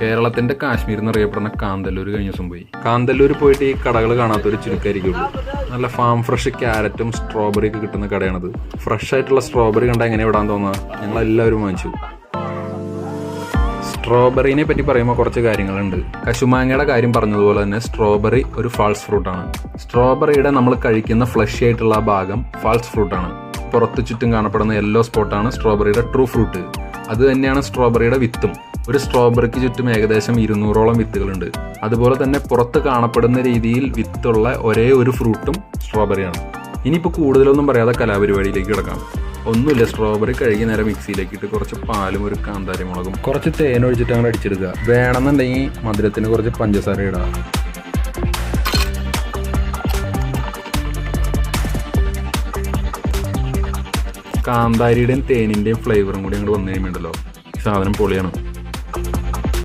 കേരളത്തിന്റെ കാശ്മീർ എന്നറിയപ്പെടുന്ന കാന്തല്ലൂർ കഴിഞ്ഞ ദിവസം പോയി. കാന്തല്ലൂർ പോയിട്ട് ഈ കടകൾ കാണാത്തൊരു ചുരുക്കായിരിക്കുള്ളൂ നല്ല ഫാം ഫ്രഷ് ക്യാരറ്റും സ്ട്രോബെറി ഒക്കെ കിട്ടുന്ന കടയാണത്. ഫ്രഷ് ആയിട്ടുള്ള സ്ട്രോബെറി കണ്ടാൽ എങ്ങനെ വിടാൻ തോന്നുക ഞങ്ങൾ എല്ലാവരും വാങ്ങിച്ചു. സ്ട്രോബെറിനെ പറ്റി പറയുമ്പോൾ കുറച്ച് കാര്യങ്ങളുണ്ട്. കശുമാങ്ങയുടെ കാര്യം പറഞ്ഞതുപോലെ തന്നെ സ്ട്രോബെറി ഒരു ഫാൾസ് ഫ്രൂട്ടാണ് സ്ട്രോബെറിയുടെ നമ്മൾ കഴിക്കുന്ന ഫ്ലഷി ആയിട്ടുള്ള ഭാഗം ഫാൾസ് ഫ്രൂട്ടാണ് പുറത്ത് ചുറ്റും കാണപ്പെടുന്ന യെല്ലോ സ്പോട്ടാണ് സ്ട്രോബെറിയുടെ ട്രൂ ഫ്രൂട്ട് അത് തന്നെയാണ് സ്ട്രോബെറിയുടെ വിത്തും. ഒരു സ്ട്രോബെറിക്ക് ചുറ്റും ഏകദേശം ഇരുന്നൂറോളം വിത്തുകളുണ്ട്. അതുപോലെ തന്നെ പുറത്ത് കാണപ്പെടുന്ന രീതിയിൽ വിത്തുള്ള ഒരേ ഒരു ഫ്രൂട്ടും സ്ട്രോബെറിയാണ് ഇനിയിപ്പോൾ കൂടുതലൊന്നും പറയാതെ കലാപരിപാടിയിലേക്ക് കിടക്കാം. ഒന്നുമില്ല സ്ട്രോബെറി കഴുകി നേരെ മിക്സിയിലേക്ക് ഇട്ട് കുറച്ച് പാലും ഒരു കാന്താരി മുളകും കുറച്ച് തേൻ ഒഴിച്ചിട്ട് അങ്ങനെ അടിച്ചെടുക്കുക. വേണമെന്നുണ്ടെങ്കിൽ മധുരത്തിന് കുറച്ച് പഞ്ചസാര ഇടാം. കാന്താരിയുടെയും തേനിന്റെയും ഫ്ലേവറും കൂടി അങ്ങോട്ട് വന്നു കഴിയുമ്പോണ്ടല്ലോ സാധനം പൊളിയാണ്.